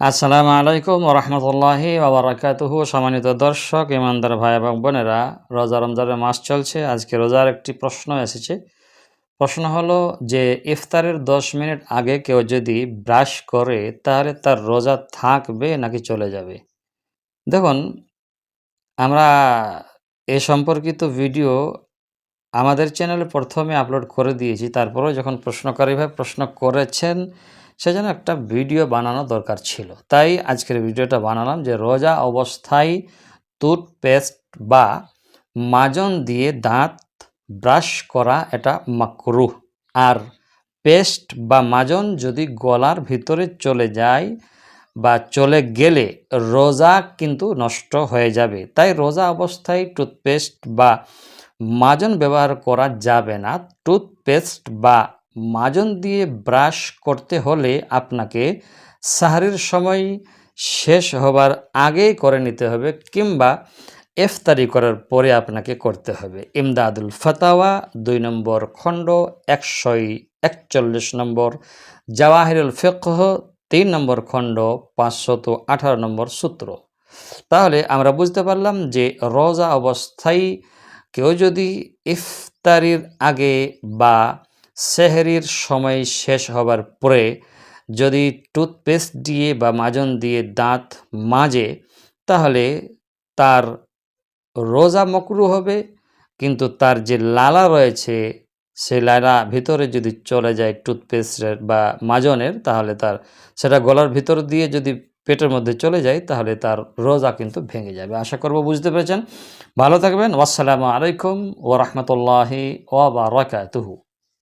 আসসালামু আলাইকুম ওরহমতুল্লাহি ওবরাকাতুহু সম্মানিত দর্শক, ইমানদার ভাই এবং বোনেরা, রোজা রমজানের মাস চলছে। আজকে রোজার একটি প্রশ্ন এসেছে। প্রশ্ন হলো যে, ইফতারের দশ মিনিট আগে কেউ যদি ব্রাশ করে, তাহলে তার রোজা থাকবে নাকি চলে যাবে? দেখুন, আমরা এ সম্পর্কিত ভিডিও আমাদের চ্যানেলে প্রথমে আপলোড করে দিয়েছি। তারপরেও যখন প্রশ্নকারী ভাই প্রশ্ন করেছেন সেজন্য একটা ভিডিও বানানো দরকার ছিল। তাই আজকের ভিডিওটা বানালাম যে রোজা অবস্থায় টুথপেস্ট বা মাজন দিয়ে দাঁত ব্রাশ করা এটা মাকরুহ। আর পেস্ট বা মাজন যদি গলার ভিতরে চলে যায় বা চলে গেলে রোজা কিন্তু নষ্ট হয়ে যাবে। তাই রোজা অবস্থায় টুথপেস্ট বা মাজন ব্যবহার করা যাবে না। টুথপেস্ট বা মাজন দিয়ে ব্রাশ করতে হলে আপনাকে সাহারির সময় শেষ হবার আগেই করে নিতে হবে কিংবা ইফতারি করার পরে আপনাকে করতে হবে। ইমদাদুল ফাতাওয়া, দুই নম্বর খণ্ড, একশই একচল্লিশ নম্বর। জাওয়াহিরুল ফিকহ, তিন নম্বর খণ্ড, পাঁচশত আঠারো নম্বর সূত্র। তাহলে আমরা বুঝতে পারলাম যে রোজা অবস্থায় কেউ যদি ইফতারির আগে বা সেহরির সময় শেষ হবার পরে যদি টুথপেস্ট দিয়ে বা মাজন দিয়ে দাঁত মাজে, তাহলে তার রোজা মকরু হবে, কিন্তু তার যে লালা রয়েছে, সেই লালা ভিতরে যদি চলে যায় টুথপেস্টের বা মাজনের, তাহলে তার সেটা গলার ভিতর দিয়ে যদি পেটের মধ্যে চলে যায়, তাহলে তার রোজা কিন্তু ভেঙে যাবে। আশা করব বুঝতে পেরেছেন। ভালো থাকবেন। আসসালামু আলাইকুম ও রহমতুল্লাহি ওয়া বারাকাতুহু।